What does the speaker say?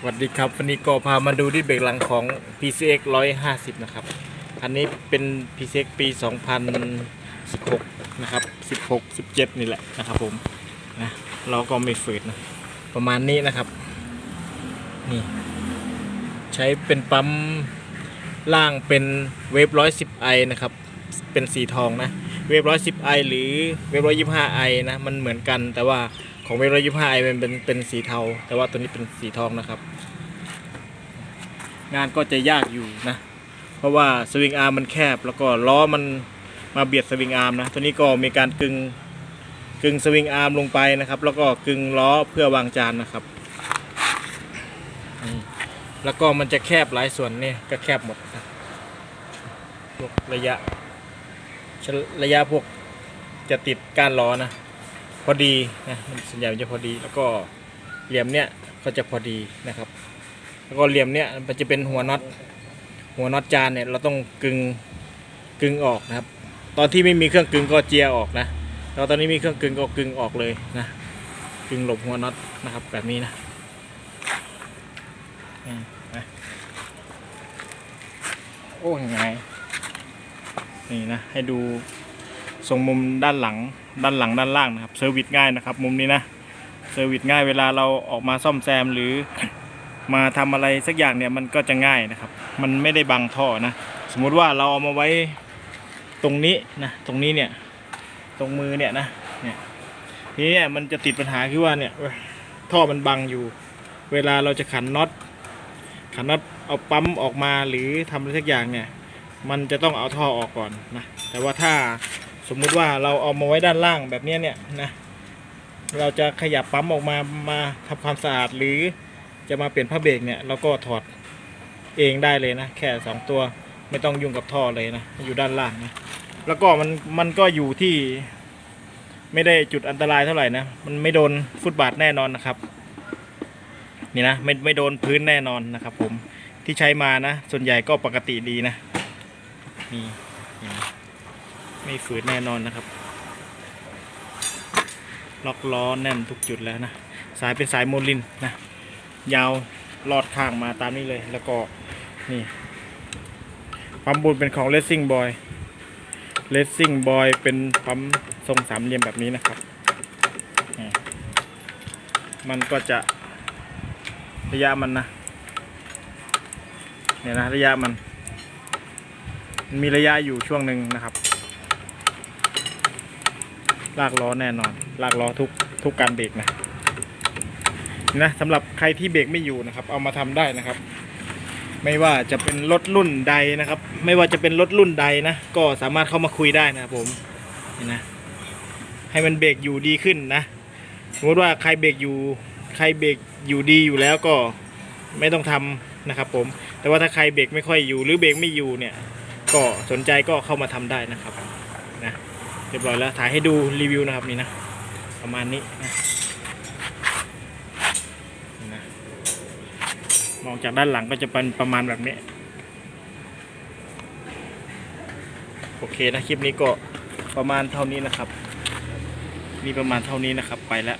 สวัสดีครับวันนี้ก็พามาดูที่เบรกหลังของ PCX 150 นะครับ อันนี้เป็น PCX ปี 2016 นะครับ 16 17 นี่แหละนะครับผมนะเราก็ไม่ฝืดนะ ประมาณนี้นะครับ นี่ ใช้เป็นปั๊มล่างเป็นเวฟ 110 i นะครับ เป็นสีทองนะเวฟ110 i หรือเวฟ125 i นะมันเหมือนกัน แต่ว่าของเวฟ125 i มันเป็นเป็นสีเทา แต่ว่าตัวนี้เป็นสีทองนะครับ งานก็จะยากอยู่นะ เพราะว่าสวิงอาร์มมันแคบ แล้วก็ล้อมันมาเบียดสวิงอาร์มนะตัวนี้ก็มีการกึงกึงสวิงอาร์มลงไปนะครับ แล้วก็กึงล้อเพื่อวางจานนะครับนี่แล้วก็มันจะแคบหลายส่วนนี่ก็แคบหมดนะระยะ ระยะพวกจะติดก้านล้อนะพอดีนะมันส่วนใหญ่มันจะพอดี แล้วก็เหลี่ยมเนี้ยก็จะพอดีนะครับ แล้วก็เหลี่ยมเนี้ยมันจะเป็นหัวน็อตหัวน็อตจานเนี่ยเราต้องกึงกึงออกนะครับ ตอนที่ไม่มีเครื่องกึงก็เจียออกนะแล้วตอนนี้มีเครื่องกึงก็กึงออกเลยนะกึงหลบหัวน็อตนะครับแบบนี้นะอืมนะโอ้ยังไง นี่นะให้ดูทรงมุมด้านหลังด้านหลังด้านล่างนะครับเซอร์วิสง่ายนะครับ มุมนี้นะเซอร์วิสง่ายเวลาเราออกมาซ่อมแซมหรือมาทำอะไรสักอย่างเนี่ยมันก็จะง่ายนะครับ มันไม่ได้บังท่อนะ สมมุติว่าเราเอามาไว้ตรงนี้นะตรงนี้เนี่ยตรงมือเนี่ยนะเนี่ยทีนี้เนี่ยมันจะติดปัญหาคือว่าเนี่ยเอ้ยท่อมันบังอยู่ เวลาเราจะขันน็อตขันน็อตเอาปั๊มออกมาหรือทำอะไรสักอย่างเนี่ย มันจะต้องเอาท่อออกก่อนนะแต่ว่าถ้าสมมุติว่าเราเอามาไว้ด้านล่างแบบนี้เนี่ยนะเราจะขยับปั๊มออกมามาทำความสะอาดหรือจะมาเปลี่ยนผ้าเบรกเนี่ยเราก็ถอดเองได้เลยนะแค่สองตัวไม่ต้องยุ่งกับท่อเลยนะอยู่ด้านล่างนะแล้วก็มันมันก็อยู่ที่ ไม่ได้จุดอันตรายเท่าไหร่นะมันไม่โดนฟุตบาทแน่นอนนะครับนี่นะไม่ไม่โดนพื้นแน่นอนนะครับ ผมที่ใช้มานะ ส่วนใหญ่ก็ปกติดีนะ นี่ไม่ฝืดแน่นอนนะครับ ล็อกล้อแน่นทุกจุดแล้วนะ สายเป็นสายโมลินนะ ยาวลอดข้างมาตามนี้เลย แล้วก็นี่ปั๊มบูนเป็นของ Racing Boy Racing Boy เป็นปั๊มทรงสามเหลี่ยมแบบนี้นะครับ มันก็จะระยะมันนะเนี่ยนะระยะมัน มีระยะอยู่ช่วงหนึ่งนะครับ ลากล้อแน่นอน ลากล้อทุกทุกการเบรกนะนะสำหรับใครที่เบรกไม่อยู่นะครับ เอามาทำได้นะครับ ไม่ว่าจะเป็นรถรุ่นใดนะครับ ไม่ว่าจะเป็นรถรุ่นใดนะ ก็สามารถเข้ามาคุยได้นะครับผมนี่นะ ให้มันเบรกอยู่ดีขึ้นนะสมมติว่าใครเบรกอยู่ ใครเบรกอยู่ดีอยู่แล้วก็ไม่ต้องทำนะครับผม แต่ว่าถ้าใครเบรกไม่ค่อยอยู่หรือเบรกไม่อยู่เนี่ย ก็สนใจก็เข้ามาทำได้นะครับนะเรียบร้อยแล้วถ่ายให้ดูรีวิวนะครับนี่นะประมาณนี้นะนะมองจากด้านหลังก็จะเป็นประมาณแบบนี้โอเคนะคลิปนี้ก็ประมาณเท่านี้นะครับ มีประมาณเท่านี้นะครับไปแล้ว